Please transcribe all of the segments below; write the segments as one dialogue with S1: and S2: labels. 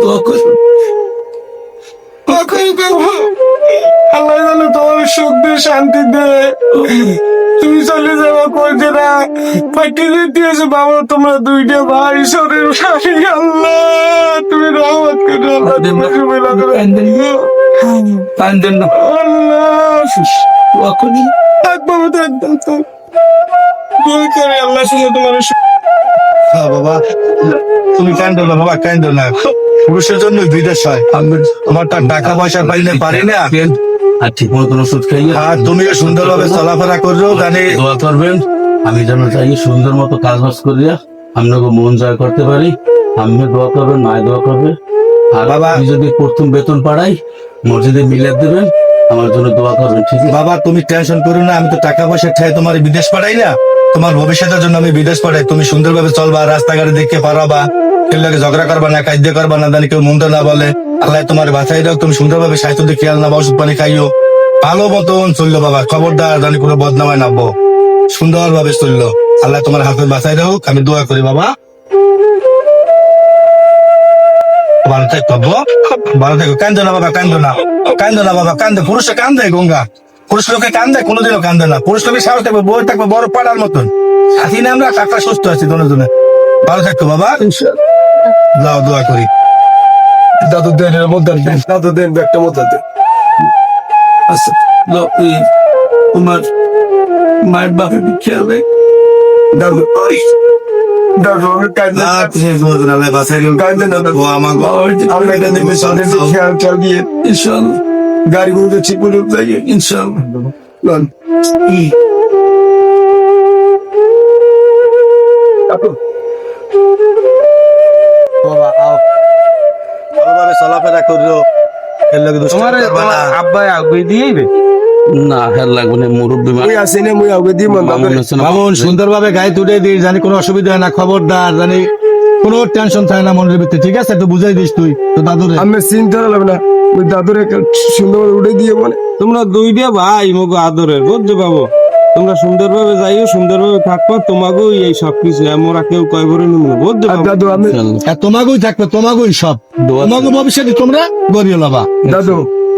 S1: দোয়া দোয়া করি বাবা
S2: আল্লাহ জানে তোমার সুখ দে শান্তি দে তুমি চলে যাব কইতে না ফাইটে দিয়েছে বাবা তোমরা দুইটা ভাই শরীর ভাই আল্লাহ তুমি রহমত করে আল্লাহ তোমার
S1: কান্দেন না
S2: আল্লাহ
S1: দোয়া করি
S2: থাক বাবা থাক থাক থাক দোয়া করে আল্লাহ শুনে তোমার
S3: হ্যাঁ বাবা। তুমি কান্দো না বাবা কান্দো না পুরুষের জন্য বিদেশ হয়।
S1: আমি
S3: তার টাকা পয়সা পাইলে পারি না।
S1: আর ঠিক মতন ওষুধ খাইয়ে
S3: আর তুমিও সুন্দরভাবে চলাফেরা জানি
S1: দোয়া করবেন। আমি যেন চাই সুন্দর মতো কাজ বাজ করিয়া আপনাকে মন জয় করতে পারি। আপনি দোয়া করবেন মায় দোয়া করবে। আর
S3: বাবা-
S1: আমি যদি প্রথম বেতন পাড়াই মসজিদে মিলে দেবেন আমার জন্য দোয়া করবেন, ঠিক আছে?
S3: বাবা, তুমি টেনশন করো না, আমি তো টাকা পয়সা ঠেয়ে তোমার বিদেশ পাঠাই না। তোমার ভবিষ্যতের জন্য আমি বিদেশ পাঠাই। তুমি সুন্দরভাবে চলবা, রাস্তাঘাটে দেখে পারাবা, কেউ লাগে ঝগড়া করবা না করবা না কেউ মন্দ না বলে। আল্লাহ তোমার বাঁচাই দাও, তুমি সুন্দরভাবে স্বাস্থ্য দিয়ে খেয়াল নাও, ওষুধ পানি খাইও। ভালো মতন চলল বাবা, খবরদার, জানি কোনো বদনামায় নামবো সুন্দরভাবে চলল। আল্লাহ তোমার হাতে বাঁচাই দাও আমি দোয়া করি বাবা। ভালো থাকো ভালো থাকো। না বাবা কান্দো না। কান্দো না বাবা কান্দে। পুরুষে কান্দে গঙ্গা। পুরুষ লোকে কান্দে কোনোদিনও কান্দে না। পুরুষ লোকে সাহস থাকবে বই থাকবে বড় পাড়ার মতন। আছি না আমরা কাকা সুস্থ আছি দুজনে। ভালো থাকতো বাবা। যাও দোয়া করি।
S2: দাদু দেন মধ্যে দেন দাদু দেন ব্যাগটা মধ্যে দেন।
S1: আচ্ছা তোমার মায়ের বাপে খেয়াল।
S2: দাদু গাড়ি গুলো ঠিক করে যাই
S1: ইনশাল্লাহ
S2: লন।
S3: বাবা, আও। ভালোভাবে চলাফেরা করিও। এর লগে দুষ্টামি
S2: তোমার
S3: করবা না।
S2: আব্বা আগে দিয়ে
S1: না হেল লাগবে না মুরব্বী
S2: মুই আসি না মুই আগে দিয়ে মন
S1: মামুন
S3: সুন্দরভাবে গায়ে তুলে দিস জানি কোনো অসুবিধা হয় না খবরদার জানি কোনো টেনশন থাকে না মনের ভিতরে। ঠিক আছে তো বুঝাই দিস তুই তো দাদুরে।
S2: আমি চিন্তা লাগবে না ওই দাদুর একটা সুন্দর উড়ে দিয়ে মানে
S4: তোমরা দুইটা ভাই মগো আদরের বুঝছ বাবু? তোমরা সুন্দরভাবে যাইও সুন্দরভাবে থাকব তোমাকেও এই সব কিছু। আমরা কেউ কয় করে নিব বুঝছ
S2: দাদু আমি
S3: আর তোমাকেই থাকবে তোমাকেই সব। তোমাকে ভবিষ্যতে তোমরা গড়িয়ে লবা
S2: দাদু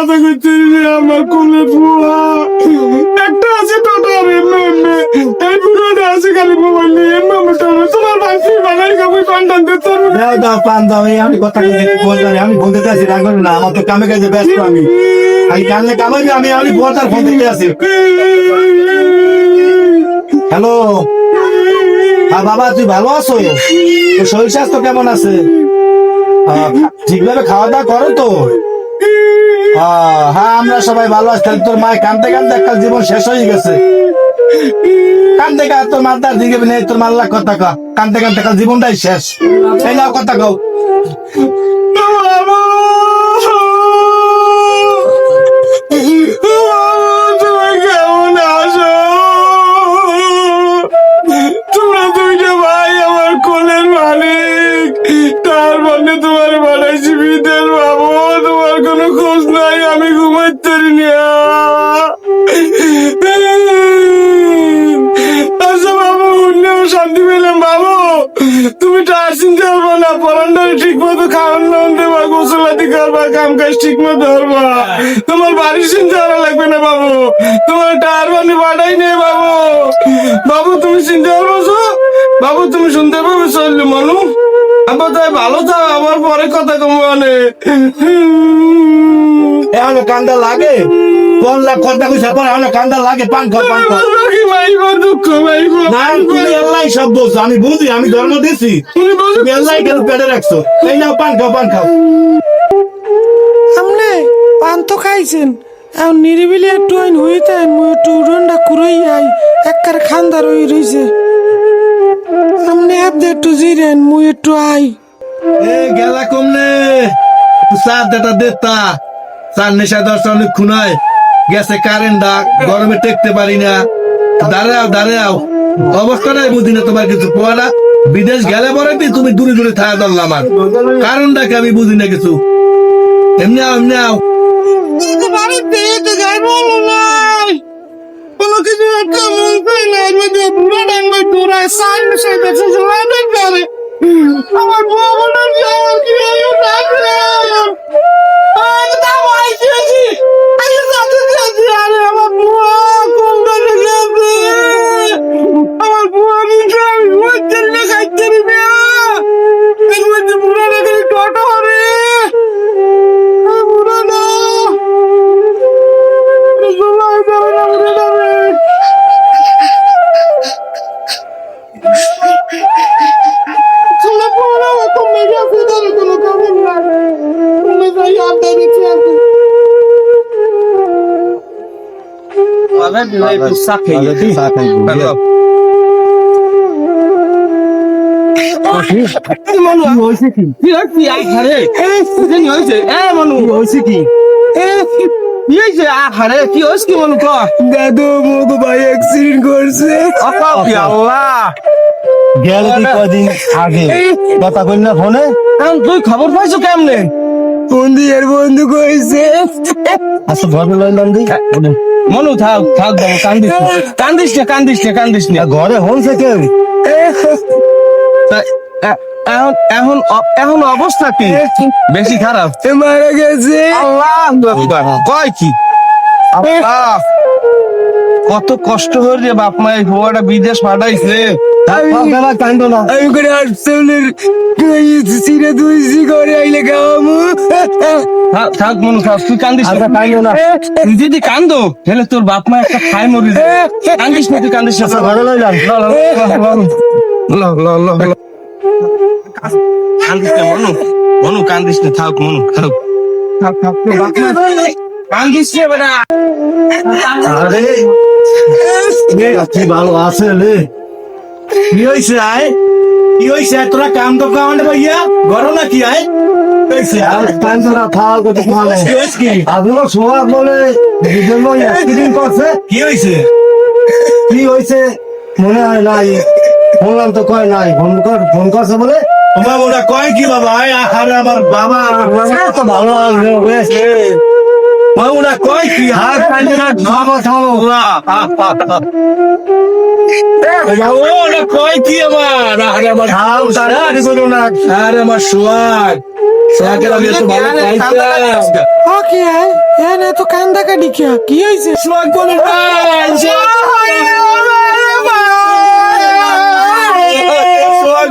S2: কথা রে আমার কোলে একটা আছে টোটো আর পুরোটা আছে খালি মোবাইল নিয়ে তোমার বাঙালি দিতে
S3: আমি কথা বলতে আমি বলতে চাইছি রাগ না। আমার তো কামে কাজে ব্যস্ত আমি। আমি কামাই আমি আমি বলতার ফোন থেকে আছি। হ্যালো হ্যাঁ বাবা তুই ভালো আছো? তোর শরীর স্বাস্থ্য কেমন আছে? আহ, ঠিকভাবে খাওয়া দাওয়া করো তো? হ্যাঁ আমরা সবাই ভালো আছি। তোর মায়ের কান্দতে কান্দতে একটা জীবন শেষ হয়ে গেছে। কান্দতে কা তোর মাতার দিকে নেই, তোর মাল্লা কথা কা। কান্দতে কান্দতে কাল জীবনটাই শেষ। এই নাও কথা কও।
S2: না আচ্ছা বাবু উঠলেও শান্তি পেলাম, বাবু। তুমি টার চিনতে পারব না পরান্ডারে ঠিক মতো খাওয়ান দাওয়ান দেবা গোসলাতি করবা, কাম কাজ ঠিক মতো ধরবা তোমার বাড়ির চিন্তা করা লাগবে না, বাবু। তোমার টার বানি বাড়াই নেই বাবু। বাবু, তুমি চিনতে পারব বাবু তুমি শুনতে পাবে চললে মনু। আবার তাই ভালো থাক আবার পরে কথা কমানে
S3: এখন কান্দা লাগে? কোন লাখ কথা কইছা? পর এখন কান্দা লাগে পান খাও পান খাও
S2: মাইব দুঃখ মাইব।
S3: না তুমি আল্লাহ সব বলছো আমি বুঝি আমি ধর্ম দিছি।
S2: তুমি
S3: তুমি আল্লাহ কেন পেটে রাখছো। এই নাও পান খাও পান খাও।
S5: আমনে পান তো খাইছেন। এখন নিরিবিলি একটু আইন হইতেন মুই একটু উড়নটা কুড়াই আই একবার খান্দার হই রইছে। আমনে আপনি একটু জিরেন মুই একটু আই।
S3: এ গেলা কমনে? সার দেটা দেতা সার নেশা অনেক খুনায় গেছে কারেন্ট ডাক গরমে টেকতে পারি না। দাঁড়াও দাঁড়াও। অবস্থা নাই বুঝি না তোমার কিছু পোয়ালা বিদেশ গেলে পরে তুমি দূরে দূরে থাকা দল আমার কারণটাকে আমি বুঝি না কিছু। এমনি আও এমনি আও।
S2: কোনো কিছু একটা efsane bir şey be çocuğum. Ama bu abone ol ya. Gülüyorum ben. হয়েছে কি? হয়েছে? কি দাদু মুখ ভাই অ্যাক্সিডেন্ট করছে।
S3: গেল কদিন আগে? কথা কই না ফোনে?
S2: তুই খবর পাইছো কেমনে? বন্ধু এর বন্ধু কইছে।
S3: আচ্ছা ঘরে লইলাম দি।
S2: মনু থাক থাক বাবু কান্দিস কান্দিস না কান্দিস না কান্দিস না।
S3: ঘরে হনছে কেউ?
S2: এখন এখন এখন অবস্থা কি? বেশি খারাপ। মারা গেছে। কয় কি? কত কষ্ট হয়ে বাপ মায়ের হওয়াটা বিদেশ পাঠাইছে।
S3: না।
S2: আমি করে আটশোলের সিরে দুইছি করে আইলে গামু থাক মন থাক তুই কান্দিস না।
S3: আমরা না।
S2: যদি কান্দো তাহলে তোর বাপ মা একটা খায় মরি যাবে। কান্দিস না তুই কান্দিস না।
S3: ঘরে লইলাম
S2: ল, ল, ল, ল। কান্দিস না মনু মনু কান্দিস না থাক মনু থাক। থাক থাক কান্দিস না বেটা।
S3: আরে কি ভালো আছে রে কি হইছে আয়? কি হইছে তোরা কাম তো কামান্ডে ভাইয়া। গরম না কি আয়? সোয়া বলে করছে। হইছে? মনে হয় নাই। ফোন তো কয় নাই। ফোন কর ফোন করছে বলে ওরা কয় কি বাবা আয় আরে আমার বাবা। তো ভালো হয়েছে ওরা কয় কি হাত কান্দে না থামো থামো ওরা কয় কি আমার? আরে আমার হাল তারা আরে বলো না। আরে আমার সোয়াগ সোয়াগের আমি এত ভালো পাইতাম
S5: ও কি আয় না তো কান্দা কাটি কি? কি হয়েছে
S3: সোয়াগ বলে